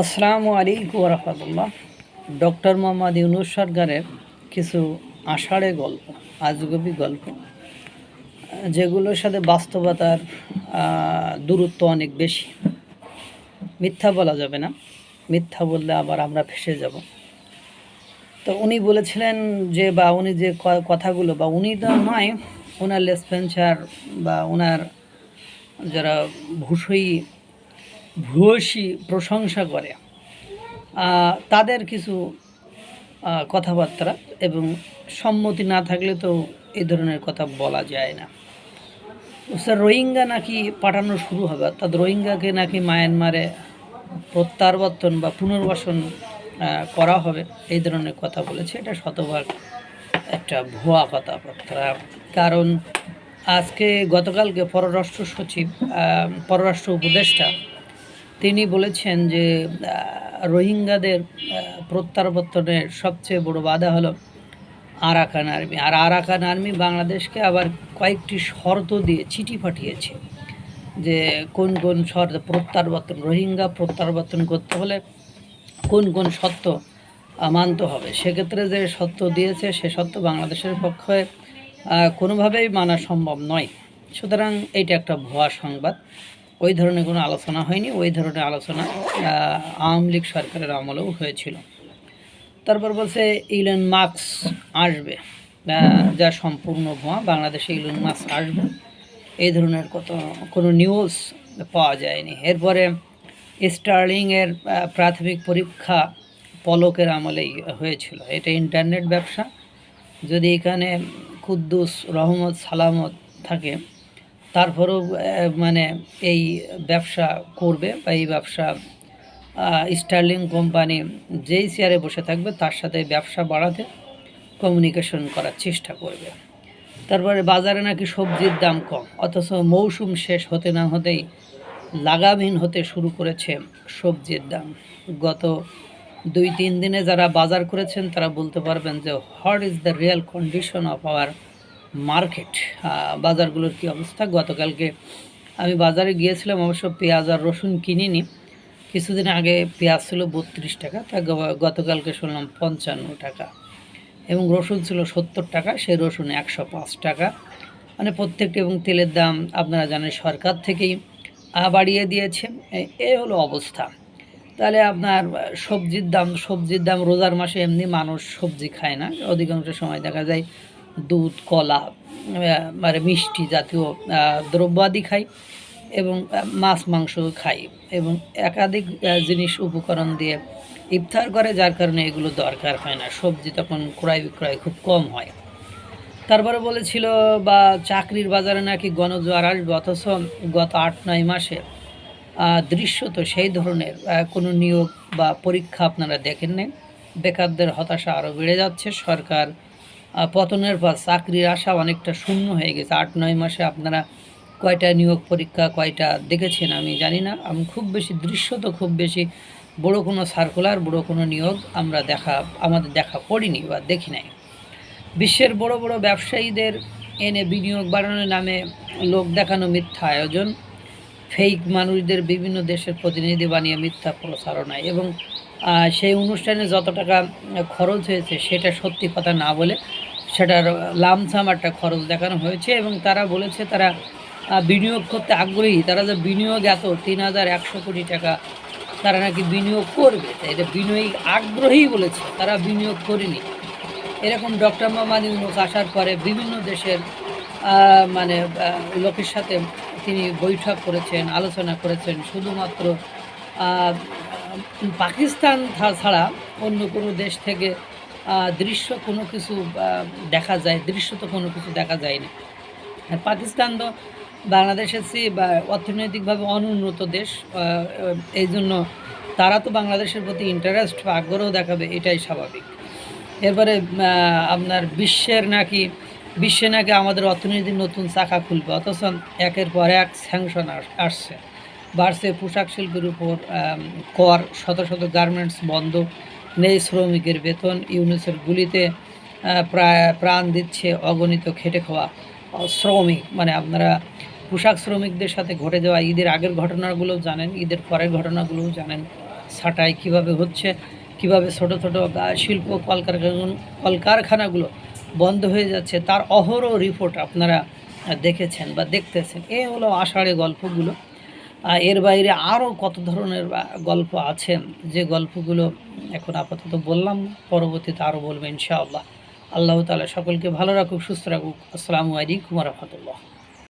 আসসালামু আলাইকুম রহমতুল্লাহ ডক্টর মোহাম্মদ ইউনুস সরকারের কিছু আষাঢ়ে গল্প, আজগবি গল্প, যেগুলোর সাথে বাস্তবতার দূরত্ব অনেক বেশি। মিথ্যা বলা যাবে না, মিথ্যা বললে আবার আমরা ফেসে যাব। তো উনি বলেছিলেন যে, বা উনি যে কথাগুলো, বা উনি তো নয় ওনার লেসপেন্সার বা ওনার যারা ভূষই ভূয়সী প্রশংসা করে। তাদের কিছু কথাবার্তা এবং সম্মতি না থাকলে তো এই ধরনের কথা বলা যায় না। স্যার, রোহিঙ্গা নাকি পাঠানো শুরু হবে, অর্থাৎ রোহিঙ্গাকে নাকি মায়ানমারে প্রত্যাবর্তন বা পুনর্বাসন করা হবে, এই ধরনের কথা বলেছে। এটা শতভাগ একটা ভুয়া কথাবার্তা। কারণ আজকে গতকালকে পররাষ্ট্র সচিব পররাষ্ট্র উপদেষ্টা তিনি বলেছেন যে রোহিঙ্গাদের প্রত্যাবর্তনের সবচেয়ে বড় বাধা হলো আরাকান আর্মি। আর আরাকান আর্মি বাংলাদেশকে আবার কয়েকটি শর্ত দিয়ে চিঠি পাঠিয়েছে যে, কোন কোন শর্ত, প্রত্যাবর্তন, রোহিঙ্গা প্রত্যাবর্তন করতে হলে কোন কোন সত্য মানতে হবে। সেক্ষেত্রে যে সত্য দিয়েছে, সে সত্য বাংলাদেশের পক্ষে কোনোভাবেই মানা সম্ভব নয়। সুতরাং এইটা একটা ভুয়া সংবাদ। ওই ধরনের কোনো আলোচনা হয়নি, ওই ধরনের আলোচনা আওয়ামী লীগ সরকারের আমলেও হয়েছিল। তারপর বলছে ইলন মার্কস আসবে যা সম্পূর্ণ ভুয়া, বাংলাদেশে ইলন মার্কস আসবে। এই ধরনের কত, কোনো নিউজ পাওয়া যায়নি। এরপরে স্টার্লিংয়ের প্রাথমিক পরীক্ষা পলকের আমলেই হয়েছিল। এটা ইন্টারনেট ব্যবসা। যদি এখানে কুদ্দুস রহমত সালামত থাকে তারপরেও মানে এই ব্যবসা করবে বা এই ব্যবসা স্টার্লিং কোম্পানি যেই চেয়ারে বসে থাকবে, তার সাথে ব্যবসা বাড়াতে কমিউনিকেশন করার চেষ্টা করবে। তারপরে বাজারে নাকি সবজির দাম কম, অথচ মৌসুম শেষ হতে না হতেই লাগামহীন হতে শুরু করেছে সবজির দাম। গত দুই তিন দিনে যারা বাজার করেছেন, তারা বলতে পারবেন যে what is the real condition of our market বাজারগুলোর কী অবস্থা? গতকালকে আমি বাজারে গিয়েছিলাম, অবশ্য পেঁয়াজ আর রসুন কিনিনি। কিছুদিন আগে পেঁয়াজ ছিল বত্রিশ টাকা, তা গতকালকে শুনলাম পঞ্চান্ন টাকা এবং রসুন ছিল সত্তর টাকা, সেই রসুন একশো পাঁচ টাকা। মানে প্রত্যেকটি এবং তেলের দাম আপনারা জানেন সরকার থেকেই বাড়িয়ে দিয়েছে। এ- হলো অবস্থা। তাহলে আপনার সবজির দাম সবজির দাম রোজার মাসে এমনি মানুষ সবজি খায় না। অধিকাংশ সময় দেখা যায় দুধ কলা মানে মিষ্টি জাতীয় দ্রব্যাদি খাই এবং মাছ মাংস খাই এবং একাধিক জিনিস উপকরণ দিয়ে ইফতার করে যার কারণে এগুলো দরকার হয় না। সবজি তখন ক্রয় বিক্রয় খুব কম হয়। তারপরে বলেছিল বা চাকরির বাজারে নাকি গণজোয়ার আসবে অথচ গত আট নয় মাসে আহ, দৃশ্য তো সেই ধরনের কোনো নিয়োগ বা পরীক্ষা আপনারা দেখেন নাই বেকারদের হতাশা আরও বেড়ে যাচ্ছে। সরকার পতনের পর চাকরির আশা অনেকটা শূন্য হয়ে গেছে। আট, নয় মাসে আপনারা কয়টা নিয়োগ পরীক্ষা, কয়টা দেখেছেন আমি জানি না। আমি, খুব বেশি দৃশ্য তো খুব বেশি বড় কোনো সার্কুলার বড় কোনো নিয়োগ আমরা দেখা, আমাদের দেখা পড়িনি বা দেখি নাই। বিশ্বের বড় বড় ব্যবসায়ীদের এনে বিনিয়োগ বাড়ানোর নামে লোক দেখানো মিথ্যা আয়োজন। ফেক মানুষদের বিভিন্ন দেশের প্রতিনিধি বানিয়ে মিথ্যা প্রচারণায় এবং সেই অনুষ্ঠানে যত টাকা খরচ হয়েছে সেটা সত্যি কথা না বলে সেটার লামসাম একটা খরচ দেখানো হয়েছে এবং তারা বলেছে তারা বিনিয়োগ করতে আগ্রহী। তারা যে বিনিয়োগ এত, তিন হাজার একশো কোটি টাকা তারা নাকি বিনিয়োগ করবে। এটা বিনিয়োগ আগ্রহী বলেছে, তারা বিনিয়োগ করেনি। এরকম ডক্টর মোহাম্মদ ইউনুস আসার পরে বিভিন্ন দেশের মানে লোকের সাথে তিনি বৈঠক করেছেন, আলোচনা করেছেন। শুধুমাত্র পাকিস্তান ছাড়া অন্য কোনো দেশ থেকে দৃশ্য কোনো কিছু দেখা যায়, দৃশ্য তো কোনো কিছু দেখা যায়নি। আর পাকিস্তান তো বাংলাদেশের চেয়ে বা, অর্থনৈতিকভাবে অনুন্নত দেশ এই জন্য তারা তো বাংলাদেশের প্রতি ইন্টারেস্ট বা আগ্রহ দেখাবে, এটাই স্বাভাবিক। এরপরে আপনার বিশ্বের নাকি, বিশ্বে নাকি আমাদের অর্থনীতির নতুন চাকা খুলবে, অথচ একের পর এক স্যাংশন আসছে। বাড়ছে পোশাক শিল্পের উপর কর, শত শত গার্মেন্টস বন্ধ, নেই শ্রমিকের বেতন ইউনিসের গুলিতে প্রায় প্রাণ দিচ্ছে অগণিত খেটে খাওয়া শ্রমিক। মানে আপনারা পোশাক শ্রমিকদের সাথে ঘটে যাওয়া ঈদের আগের ঘটনাগুলোও জানেন, ঈদের পরের ঘটনাগুলোও জানেন, ছাঁটাই কীভাবে হচ্ছে, কীভাবে ছোট ছোট শিল্প কলকারখানা, কলকারখানাগুলো বন্ধ হয়ে যাচ্ছে, তার অহরহ রিপোর্ট আপনারা দেখেছেন বা দেখতেছেন। এ হলো আষাঢ়ে গল্পগুলো। এর বাইরে আরও কত ধরনের গল্প আছে? যে গল্পগুলো এখন আপাতত বললাম পরবর্তীতে আরও বলবেন ইনশাআল্লাহ। আল্লাহ তালা সকলকে ভালো রাখুক, সুস্থ রাখুক। আসসালামু আলাইকুম রহমতুল্লাহ।